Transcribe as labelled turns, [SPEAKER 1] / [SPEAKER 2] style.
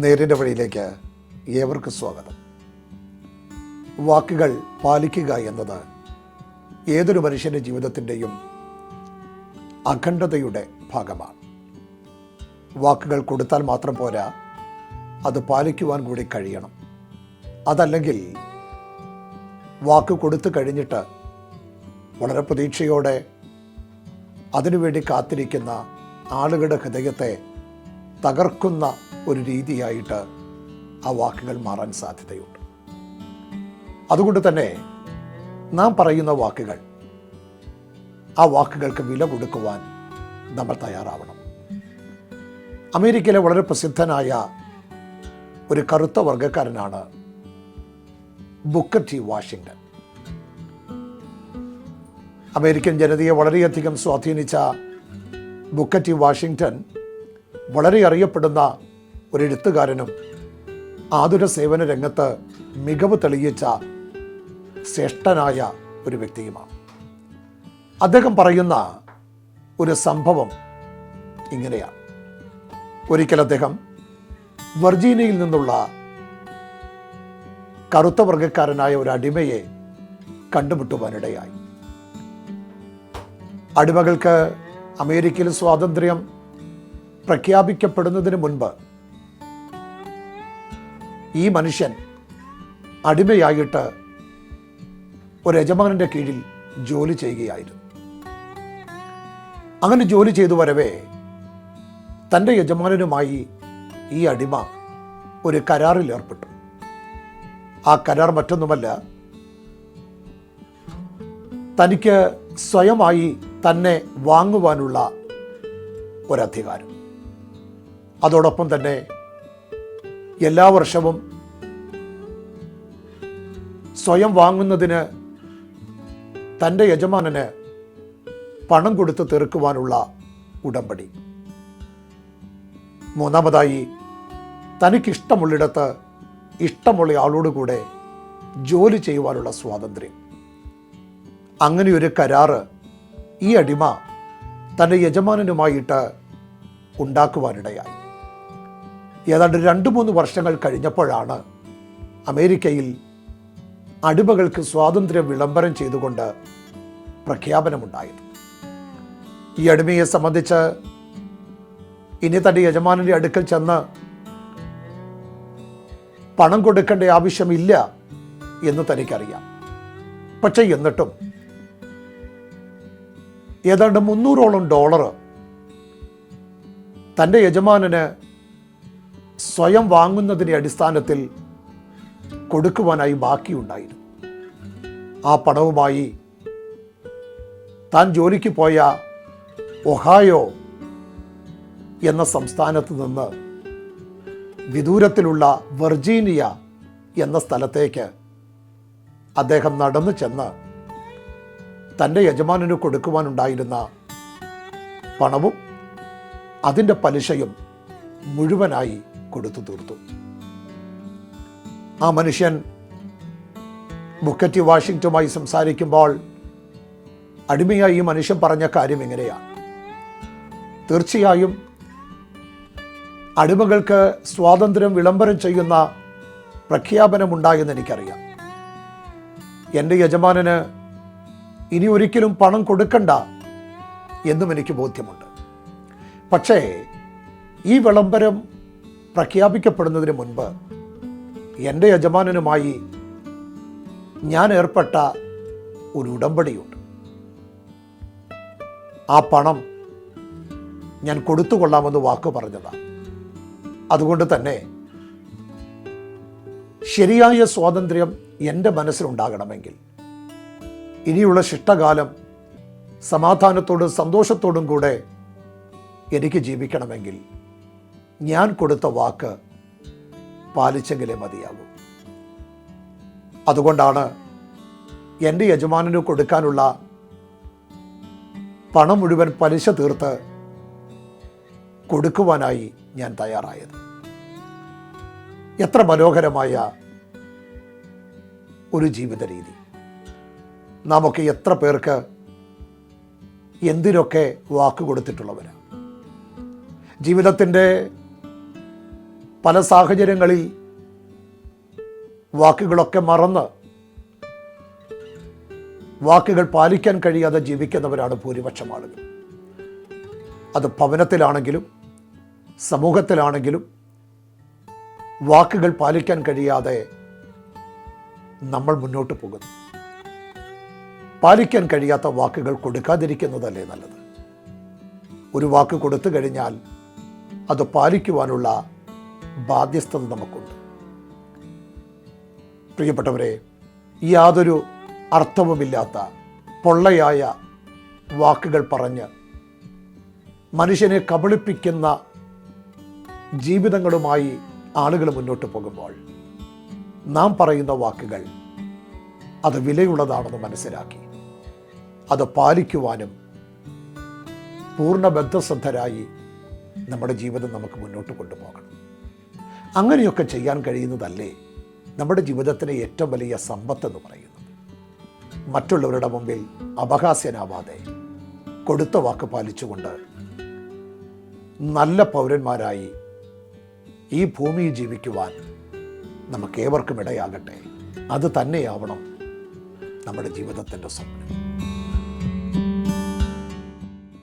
[SPEAKER 1] നേരിന്റെ വഴിയിലേക്ക് ഏവർക്കും സ്വാഗതം. വാക്കുകൾ പാലിക്കുക എന്നത് ഏതൊരു മനുഷ്യന്റെ ജീവിതത്തിന്റെയും അഖണ്ഡതയുടെ ഭാഗമാണ്. വാക്കുകൾ കൊടുത്താൽ മാത്രം പോരാ അത് പാലിക്കുവാൻ കൂടി കഴിയണം. അതല്ലെങ്കിൽ വാക്ക് കൊടുത്തു കഴിഞ്ഞിട്ട് വളരെ പ്രതീക്ഷയോടെ അതിനുവേണ്ടി കാത്തിരിക്കുന്ന ആളുകളുടെ ഹൃദയത്തെ തകർക്കുന്ന ഒരു രീതിയായിട്ട് ആ വാക്കുകൾ മാറാൻ സാധ്യതയുണ്ട്. അതുകൊണ്ട് തന്നെ നാം പറയുന്ന വാക്കുകൾ ആ വാക്കുകൾക്ക് വില കൊടുക്കുവാൻ നമ്മൾ തയ്യാറാവണം. അമേരിക്കയിലെ വളരെ പ്രസിദ്ധനായ ഒരു കറുത്ത വർഗക്കാരനാണ് ബുക്കർ ടി വാഷിങ്ടൺ. അമേരിക്കൻ ജനതയെ വളരെയധികം സ്വാധീനിച്ച ബുക്കർ ടി വാഷിങ്ടൺ വളരെ അറിയപ്പെടുന്ന ഒരു എഴുത്തുകാരനും ആതുര സേവന രംഗത്ത് മികവ് തെളിയിച്ച ശ്രേഷ്ഠനായ ഒരു വ്യക്തിയുമാണ്. അദ്ദേഹം പറയുന്ന ഒരു സംഭവം ഇങ്ങനെയാണ്. ഒരിക്കൽ അദ്ദേഹം വെർജീനിയയിൽ നിന്നുള്ള കറുത്ത വർഗക്കാരനായ ഒരു അടിമയെ കണ്ടുമുട്ടുവാനിടയായി. അടിമകൾക്ക് അമേരിക്കയിൽ സ്വാതന്ത്ര്യം പ്രഖ്യാപിക്കപ്പെടുന്നതിന് മുൻപ് ഈ മനുഷ്യൻ അടിമയായിട്ട് ഒരു യജമാനന്റെ കീഴിൽ ജോലി ചെയ്യുകയായിരുന്നു. അങ്ങനെ ജോലി ചെയ്തു വരവേ തന്റെ യജമാനനുമായി ഈ അടിമ ഒരു കരാറിൽ ഏർപ്പെട്ടു. ആ കരാർ മറ്റൊന്നുമല്ല തനിക്ക് സ്വയമായി തന്നെ വാങ്ങുവാനുള്ള ഒരധികാരം. അതോടൊപ്പം തന്നെ എല്ലാ വർഷവും സ്വയം വാങ്ങുന്നതിന് തന്റെ യജമാനന് പണം കൊടുത്ത് തീർക്കുവാനുള്ള ഉടമ്പടി. മൂന്നാമതായി തനിക്കിഷ്ടമുള്ളിടത്ത് ഇഷ്ടമുള്ള ആളോടുകൂടെ ജോലി ചെയ്യുവാനുള്ള സ്വാതന്ത്ര്യം. അങ്ങനെയൊരു കരാറ് ഈ അടിമ തന്റെ യജമാനനുമായിട്ട് ഉണ്ടാക്കുവാനിടയായി. ഏതാണ്ട് രണ്ട് മൂന്ന് വർഷങ്ങൾ കഴിഞ്ഞപ്പോഴാണ് അമേരിക്കയിൽ അടിമകൾക്ക് സ്വാതന്ത്ര്യം വിളംബരം ചെയ്തുകൊണ്ട് പ്രഖ്യാപനമുണ്ടായത്. ഈ അടിമയെ സംബന്ധിച്ച് ഇനി തന്റെ യജമാനന്റെ അടുക്കൽ ചെന്ന് പണം കൊടുക്കേണ്ട ആവശ്യമില്ല എന്ന് തനിക്കറിയാം. പക്ഷെ എന്നിട്ടും ഏതാണ്ട് മുന്നൂറോളം ഡോളർ തന്റെ യജമാനന് സ്വയം വാങ്ങുന്നതിന്റെ അടിസ്ഥാനത്തിൽ കൊടുക്കുവാനായി ബാക്കിയുണ്ടായിരുന്നു. ആ പണവുമായി താൻ ജോലിക്ക് പോയ ഒഹായോ എന്ന സംസ്ഥാനത്ത് നിന്ന് വിദൂരത്തിലുള്ള വെർജീനിയ എന്ന സ്ഥലത്തേക്ക് അദ്ദേഹം നടന്നു ചെന്ന് തന്റെ യജമാനന് കൊടുക്കുവാനുണ്ടായിരുന്ന പണവും അതിന്റെ പലിശയും മുഴുവനായി കൊടുത്തു തീർത്തു. ആ മനുഷ്യൻ ബുക്കറ്റി വാഷിങ്ടണുമായി സംസാരിക്കുമ്പോൾ അടിമയായി ഈ മനുഷ്യൻ പറഞ്ഞ കാര്യം എങ്ങനെയാണ് തീർച്ചയായും അടിമകൾക്ക് സ്വാതന്ത്ര്യം വിളംബരം ചെയ്യുന്ന പ്രഖ്യാപനമുണ്ടായെന്ന് എനിക്കറിയാം. എന്റെ യജമാനന് ഇനി ഒരിക്കലും പണം കൊടുക്കണ്ട എന്നും എനിക്ക് ബോധ്യമുണ്ട്. പക്ഷേ ഈ വിളംബരം പ്രഖ്യാപിക്കപ്പെടുന്നതിന് മുൻപ് എന്റെ യജമാനനുമായി ഞാൻ ഏർപ്പെട്ട ഒരു ഉടമ്പടിയുണ്ട്. ആ പണം ഞാൻ കൊടുത്തുകൊള്ളാമെന്ന് വാക്ക് പറഞ്ഞതാണ് അതുകൊണ്ട് തന്നെ ശരിയായ സ്വാതന്ത്ര്യം എന്റെ മനസ്സിലുണ്ടാകണമെങ്കിൽ ഇനിയുള്ള ശിഷ്ടകാലം സമാധാനത്തോടും സന്തോഷത്തോടും കൂടെ എനിക്ക് ജീവിക്കണമെങ്കിൽ ഞാൻ കൊടുത്ത വാക്ക് പാലിച്ചെങ്കിലേ മതിയാകൂ. അതുകൊണ്ടാണ് എന്റെ യജമാനന് കൊടുക്കാനുള്ള പണം മുഴുവൻ പലിശ തീർത്ത് കൊടുക്കുവാനായി ഞാൻ തയ്യാറായത്. എത്ര മനോഹരമായ ഒരു ജീവിത രീതി. നാമൊക്കെ എത്ര പേർക്ക് എന്തിനൊക്കെ വാക്ക് കൊടുത്തിട്ടുള്ളവരാണ് ജീവിതത്തിന്റെ പല സാഹചര്യങ്ങളിൽ വാക്കുകളൊക്കെ മറന്ന് വാക്കുകൾ പാലിക്കാൻ കഴിയാതെ ജീവിക്കുന്നവരാണ് ഭൂരിപക്ഷം ആളുകൾ അത് ഭവനത്തിലാണെങ്കിലും സമൂഹത്തിലാണെങ്കിലും വാക്കുകൾ പാലിക്കാൻ കഴിയാതെ നമ്മൾ മുന്നോട്ട് പോകുന്നു. പാലിക്കാൻ കഴിയാത്ത വാക്കുകൾ കൊടുക്കാതിരിക്കുന്നതല്ലേ നല്ലത്? ഒരു വാക്ക് കൊടുത്തു കഴിഞ്ഞാൽ അത് പാലിക്കുവാനുള്ള ബാധ്യസ്ഥത നമുക്കുണ്ട്. പ്രിയപ്പെട്ടവരെ യാതൊരു അർത്ഥവുമില്ലാത്ത പൊള്ളയായ വാക്കുകൾ പറഞ്ഞ് മനുഷ്യനെ കബളിപ്പിക്കുന്ന ജീവിതങ്ങളുമായി ആളുകൾ മുന്നോട്ട് പോകുമ്പോൾ നാം പറയുന്ന വാക്കുകൾ അത് വിലയുള്ളതാണെന്ന് മനസ്സിലാക്കി അത് പാലിക്കുവാനും പൂർണ ബദ്ധശ്രദ്ധരായി നമ്മുടെ ജീവിതം നമുക്ക് മുന്നോട്ട് കൊണ്ടുപോകണം. അങ്ങനെയൊക്കെ ചെയ്യാൻ കഴിയുന്നതല്ലേ നമ്മുടെ ജീവിതത്തിലെ ഏറ്റവും വലിയ സമ്പത്ത് എന്ന് പറയുന്നത്? മറ്റുള്ളവരുടെ മുമ്പിൽ അപഹാസ്യനാവാതെ കൊടുത്ത വാക്ക് പാലിച്ചുകൊണ്ട് നല്ല പൗരന്മാരായി ഈ ഭൂമിയിൽ ജീവിക്കുവാൻ നമുക്കേവർക്കും ഇടയാകട്ടെ. അത് തന്നെയാവണം നമ്മുടെ ജീവിതത്തിന്റെ സ്വപ്നം.